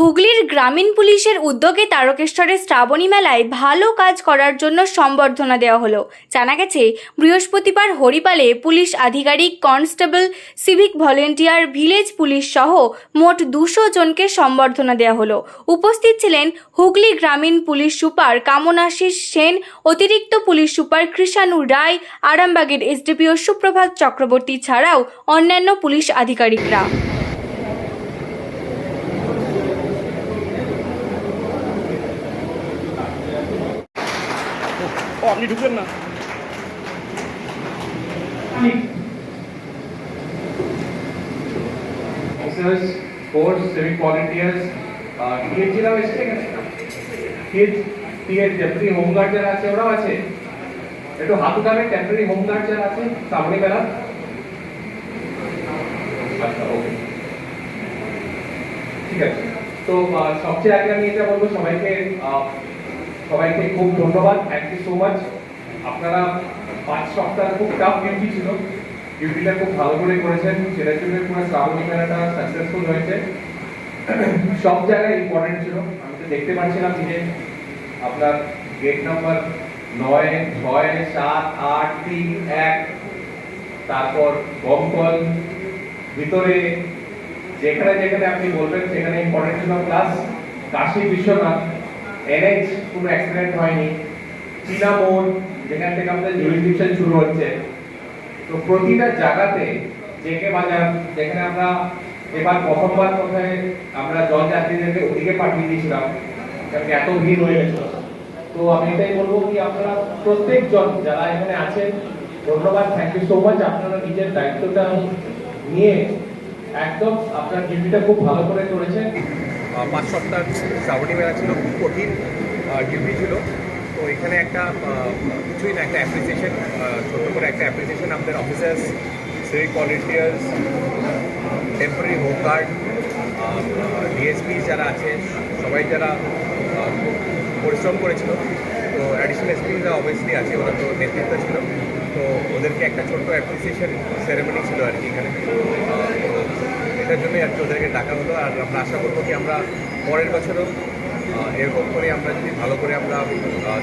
হুগলির গ্রামীণ পুলিশের উদ্যোগে তারকেশ্বরের শ্রাবণী মেলায় ভালো কাজ করার জন্য সম্বর্ধনা দেওয়া হলো। জানা গেছে, বৃহস্পতিবার হরিপালে পুলিশ আধিকারিক, constable, civic volunteer, village police সহ মোট দুশো জনকে সম্বর্ধনা দেওয়া হলো। উপস্থিত ছিলেন হুগলি গ্রামীণ পুলিশ সুপার কামনাশিস সেন, অতিরিক্ত পুলিশ সুপার কৃষাণু রায়, আরামবাগের এসডিপিও সুপ্রভাত চক্রবর্তী ছাড়াও অন্যান্য পুলিশ আধিকারিকরা। ও, আপনি ঢুকলেন না। আছে, ওরাও আছে? একটু হাত উঠাবে টেম্পোরারি হোমগার্ড যারা আছে, সামনে বেলা আচ্ছা ওকে ঠিক আছে। তো সবচেয়ে আগে আমি এটা বলব সবাইকে সবাইকে খুব ধন্যবাদ থ্যাংক ইউ সো মাচ আপনারা পাঁচ সপ্তাহ খুব টাফ ডিউটি ছিল। ডিউটিটা খুব ভালো করে করেছেন। সেটার জন্য পুরো শ্রাবণী মেলাটা সাকসেসফুল হয়েছে। সব জায়গায় ইম্পর্টেন্ট ছিল। আমি তো দেখতে পাচ্ছিলাম যে আপনার গেট নাম্বার নয়, ছয়, সাত, আট, তিন, এক, তারপর দমকল, ভিতরে যেখানে যেখানে আপনি বলবেন, সেখানে ইম্পর্টেন্ট ছিল প্লাস কাশী বিশ্বনাথ। এনএইচ কোনো অ্যাক্সিডেন্ট হয়নি। চীনা মোড়, যেখান থেকে আমাদের জুরিডিকশন শুরু হচ্ছে। তো প্রতিটা জায়গাতে জেকে বাজার, যেখানে আমরা এবার প্রথমবার কোথায় আমরা জল যাত্রীদেরকে ওদিকে পাঠিয়ে দিয়েছিলাম, কারণ এত ভিড় হয়ে গেছিল। তো আমি এটাই বলব কি, আপনারা প্রত্যেকজন যারা এখানে আছেন, ধন্যবাদ থ্যাংক ইউ সো মাচ আপনারা নিজের দায়িত্বটা নিয়ে একদম আপনার ডিউটিটা খুব ভালো করে করেছেন। পাঁচ সপ্তাহ শ্রাবণী মেলা ছিল, খুব কঠিন ডিউটি ছিল। তো এখানে একটা কিছুই না, একটা অ্যাপ্রিসিয়েশন ছোট করে একটা অ্যাপ্রিসিয়েশন আমাদের officers civic volunteers temporary home guard DSP যারা আছে, সবাই যারা পরিশ্রম করেছিল। তো অ্যাডিশনাল এসপিরা অবভিয়াসলি আছে ওরা তো নেতৃত্ব ছিল। তো ওদেরকে একটা ছোট্ট অ্যাপ্রিসিয়েশন সেরেমনি ছিল আর কি এখানে। এটার জন্যই আর কি ওদেরকে ডাকা হলো। আর আমরা আশা করব কি আমরা পরের বছরও এরকম করে আমরা যদি ভালো করে আমরা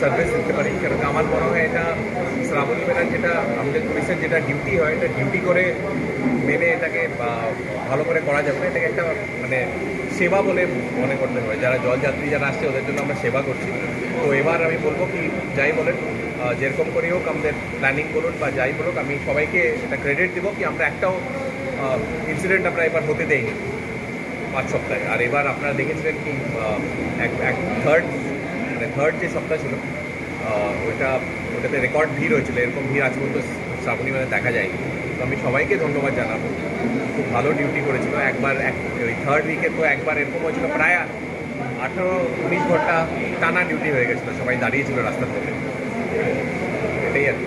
সার্ভিস দিতে পারি। কারণ আমার মনে হয় এটা শ্রাবণী মেলার যেটা, আমাদের পুলিশের যেটা ডিউটি হয়, এটা ডিউটি করে মেনে এটাকে ভালো করে করা যাবে এটাকে একটা মানে সেবা বলে মনে করতে হবে যারা জলযাত্রী যারা আসছে, ওদের জন্য আমরা সেবা করছি। তো এবার আমি বলব কি, যাই বলেন যেরকম করেই হোক আমাদের প্ল্যানিং করুন বা যাই বলুক, আমি সবাইকে এটা ক্রেডিট দেবো কি আমরা একটাও ইনসিডেন্ট আমরা এবার হতে দেইনি, পাঁচ সপ্তাহে। আর এবার আপনারা দেখেছিলেন কি এক এক থার্ড মানে থার্ড যে সপ্তাহ ছিল ওইটা, ওটাতে রেকর্ড ভিড় হয়েছিল। এরকম ভিড় আজ পর্যন্ত শ্রাবণী মেলায় দেখা যায়নি। তো আমি সবাইকে ধন্যবাদ জানাব। খুব ভালো ডিউটি করেছিল। একবার, এক, ওই থার্ড উইকে তো একবার এরকম হয়েছিল, প্রায় আঠারো, উনিশ ঘণ্টা টানা ডিউটি হয়ে গেছিল। সবাই দাঁড়িয়েছিল রাস্তার মধ্যে এটাই আর কি।